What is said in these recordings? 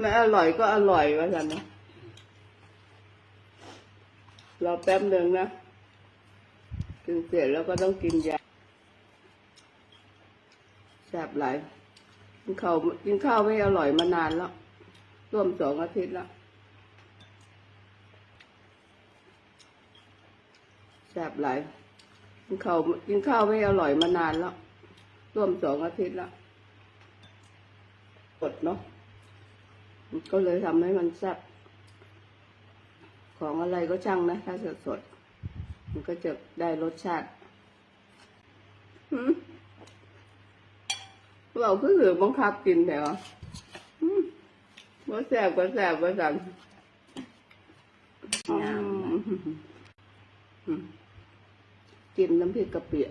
ไม่อร่อยก็อร่อยว่าสันนะรอแป๊บหนึ่งนะกินเสร็จแล้วก็ต้องกินยาแสบหลายกินข้าวกินข้าวไม่อร่อยมานานแล้วร่วมสองอาทิตย์แล้วแสบหลายกินข้าวกินข้าวไม่อร่อยมานานแล้วร่วมสองอาทิตย์แล้วกดเนาะ ก็เลยทำให้มันแซ่บของอะไรก็ช่างนะ ถ้าสดสด มันก็จะได้รสชาติเราก็คือบังคับกินแต่ว่าแซ่บก็แซ่บว่าสั่งงามนะอืมกินน้ำพริกกะเปิ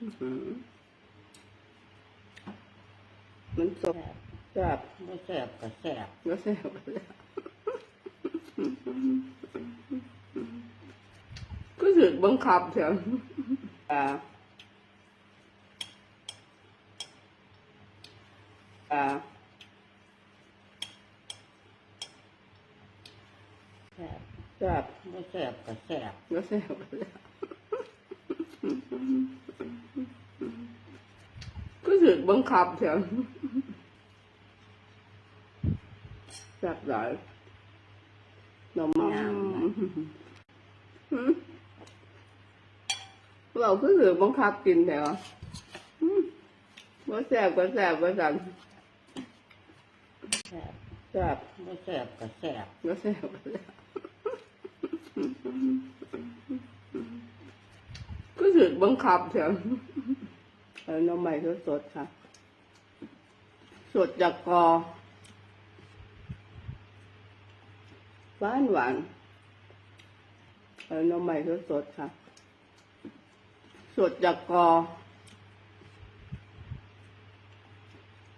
อื้อหือ มันสดแซ่บบ่แซ่บก็แซ่บก็แซ่บแล้วก็สึกบังคับเถอะอ่าอ่าแซ่บแซ่บบ่แซ่บก็แซ่บก็แซ่บแล้วก็สึกบังคับเถอะ แซ่บหลายหน่อไม้หืมเราก็คือบังคับกินแต่ว่าหืมว่าแซ่บก็แซ่บว่าสั่งแซ่บแซ่บบ่แซ่บก็แซ่บก็แซ่บแล้วก็สึกบังคับเถอะเอาน้ำใหม่สดๆค่ะ สดจากกอ หวานหวานๆเอาน้ำใหม่สดๆค่ะ สดจากกอ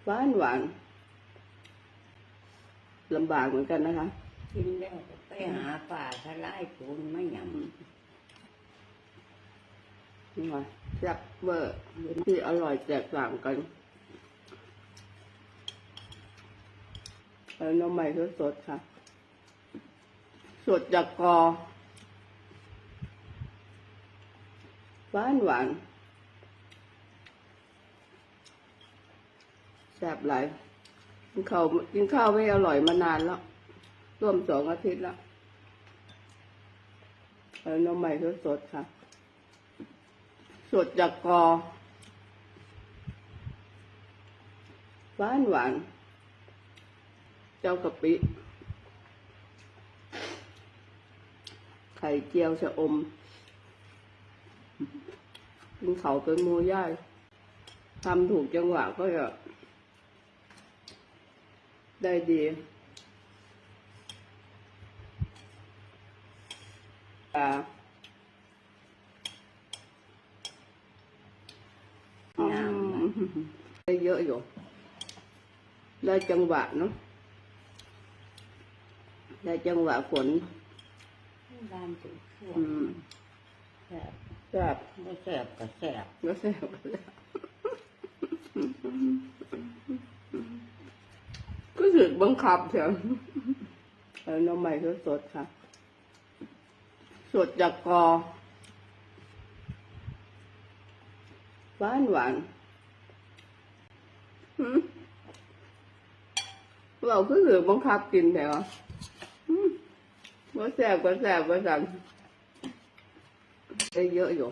หวานหวานๆลำบากเหมือนกันนะคะ กินแล้วก็ไปหาป่าทลายปูนมาหยนี่ค่ะแซ่บเวอร์ที่อร่อยแตกต่างกันเอาน้ำใหม่สดๆค่ะ สดจากกอหวานหวานแซ่บหลายกินข้าวกินข้าวไม่อร่อยมานานแล้ว ร่วมสองอาทิตย์แล้วเอาน้ำใหม่สดๆค่ะ สดจากกอหวานหวาน เจ้ากะปิ ไข่เจียวชะอมกินเขาเป็นหมูย่ายทำถูกจังหวะก็จะได้ดีอ่าำงามนะได้เยอะอยู่ ได้จังหวะเนาะได้จังหวะฝน บ้านจุช่วอืมแซ่บแซ่บบ่แซ่บก็แซ่บก็แซ่บแล้วก็สึกบังคับเถอะเอาน้ำใหม่สดๆค่ะ สดจากกอหวานหวานๆหืมเราก็คือบังคับกินแต่ว่าหืม ว่าแซ่บก็แซ่บว่าสั่งได้เยอะอยู่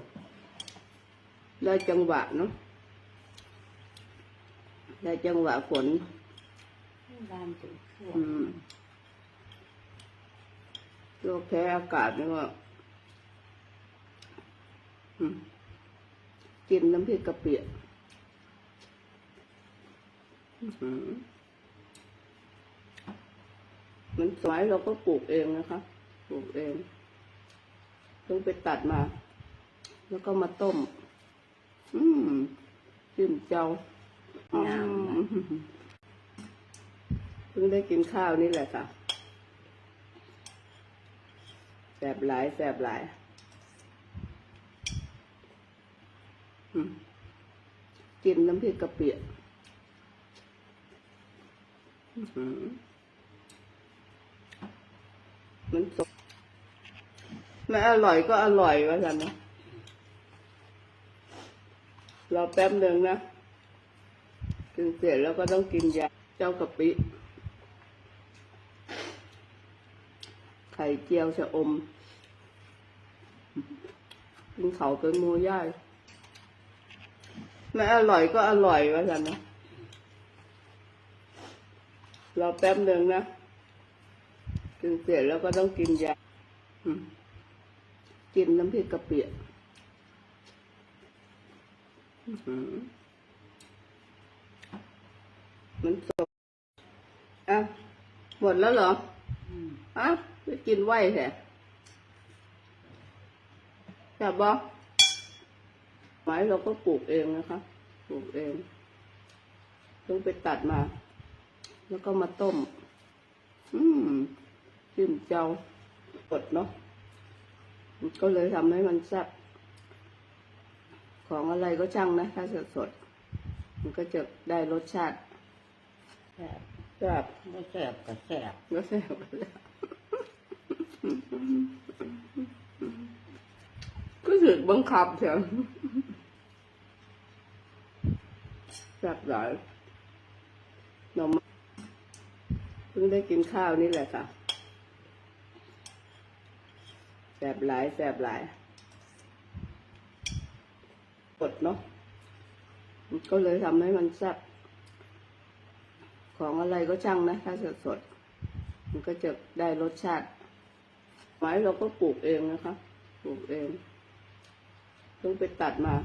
ได้จังหวะเนาะได้จังหวะฝนบ้านจุช่วอืมโรคแพ้อากาศนี่ก็อืมกินน้ำพริกกะปิอื้อหือมันสวยเราก็ปลูกเองนะคะป ลูกเองต้องไปตัดมา แล้วก็มาต้ม อืมจิ้มเจ้าเพิ่งได้กินข้าวนี่แหละค่ะแสบหลายแสบหลายอืมกินน้ำพริกกะปิมันสด ไม่อร่อยก็อร่อยว่าสันนะรอแป๊บหนึ่งนะกินเสร็จแล้วก็ต้องกินยาเจ้ากะปิ ไข่เจียวชะอม กินเขาเป็นมูย่ายไม่อร่อยก็อร่อยว่าสันนะรอแป๊บหนึ่งนะกินเสร็จแล้วก็ต้องกินยาอืม กินน้ำพริกกะปิอื้อหือมันสดอะหมดแล้วเหรออืมอะไปกินไหวแท้แซ่บบ่ไม้เราก็ปลูกเองนะคะปลูกเองต้องไปตัดมา แล้วก็มาต้ม อืมจิ้มเจ้ากดเนาะมัน ก็เลยทำให้มันแซ่บของอะไรก็ช่างนะ ถ้าสดสดๆมันก็จะได้รสชาติแซ่บแซ่บไม่แซ่บก็แซ่บก็แซ่บแล้วก็รู้สึกบังคับเถอะแซ่บหลายหน่อไม้เพิ่งได้กินข้าวนี่แหละค่ะ แซ่บหลายแซ่บหลายกดเนาะก็เลยทำให้มันแซ่บของอะไรก็ช่างนะ ถ้าสดสดมันก็จะได้รสชาติ ไม้เราก็ปลูกเองนะคะปลูกเองต้องไปตัดมา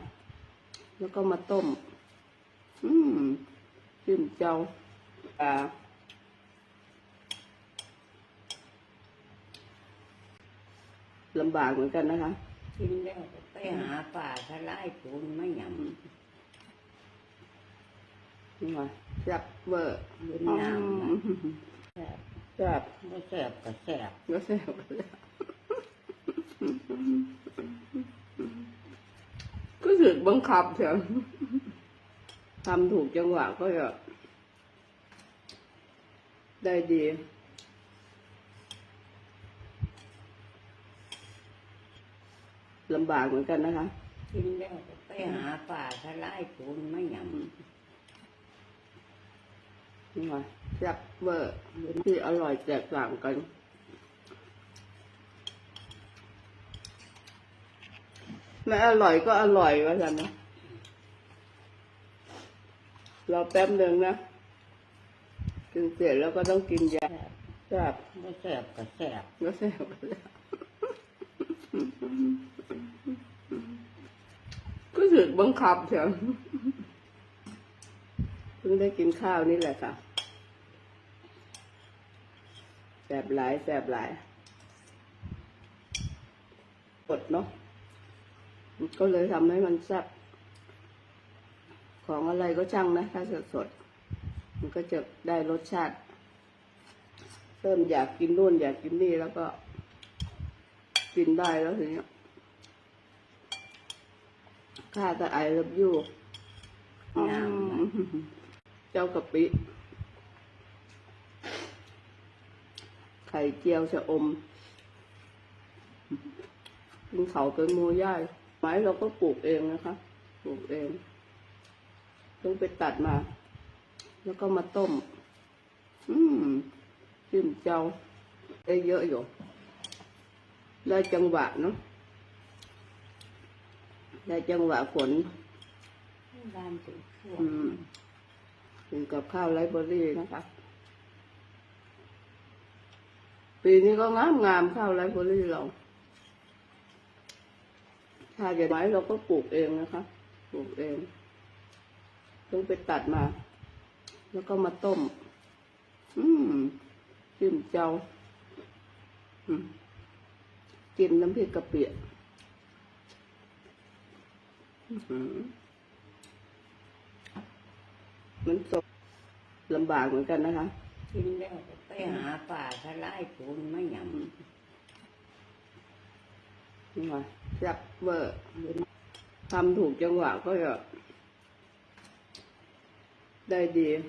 แล้วก็มาต้ม อืมจิ้มเจ้าปลา ลำบากเหมือนกันนะคะ กินแล้วก็ไปหาป่าทลายปูนไม่ยนี่มาแซ่บเวอร์ำยืนน้ำนะแซ่บแซ่บไม่แซ่บก็แซ่บก็แซ่บแล้วก็รู้สึกบังคับเถอะทำถูกจังหวะก็จะได้ดี ลำบากเหมือนกันนะคะ กินแล้วก็ไปหาป่าทลายปูนไม่ยนี่มาแซ่บเวอร์ที่อร่อยแตกต่างกันไม่อร่อยก็อร่อยว่าสันนะรอแป๊บหนึ่งนะกินเสร็จแล้วก็ต้องกินยาำแซ่บแซ่บไม่แซ่บก็แซ่บก็แซ่บแล้ว ก็รู้สึกบังคับเถอะเพิ่งได้กินข้าวนี่แหละค่ะแสบหลายแสบหลายกดเนาะก็เลยทำให้มันแซ่บของอะไรก็ช่างนะ ถ้าสดสดมันก็จะได้รสชาติ เริ่มอยากกินนู่นอยากกินนี่แล้วก็ กินได้แล้วทีเนี้ย ข้าแต่ไอรับยูน้ำนะเจ้ากะปิ ไข่เจียวชะอมกินเขาเป็นหมูย่ายไม้เราก็ปลูกเองนะคะปลูกเองต้องไปตัดมา แล้วก็มาต้ม อืมจิ้มเจ้าได้เยอะอยู่ได้จังหวะเนาะ ได้จังหวะฝนบ้านถึงช่วงอืมกินกับข้าวไรเบอรี่นะคะ ปีนี้ก็งามงามๆข้าวไรเบอรี่เราถ้าจะไม้เราก็ปลูกเองนะคะ ปลูกเอง ต้องไปตัดมา แล้วก็มาต้ม อืมจิ้มเจ้า อืมกินน้ำพริกกะปิอื้อหือ มันสดลำบากเหมือนกันนะคะ กินแล้วก็ไปหาป่าทลายปูนไม่ยนี่มาแซ่บเวอร์ำยืนทำถูกจังหวะก็จะได้ดีแ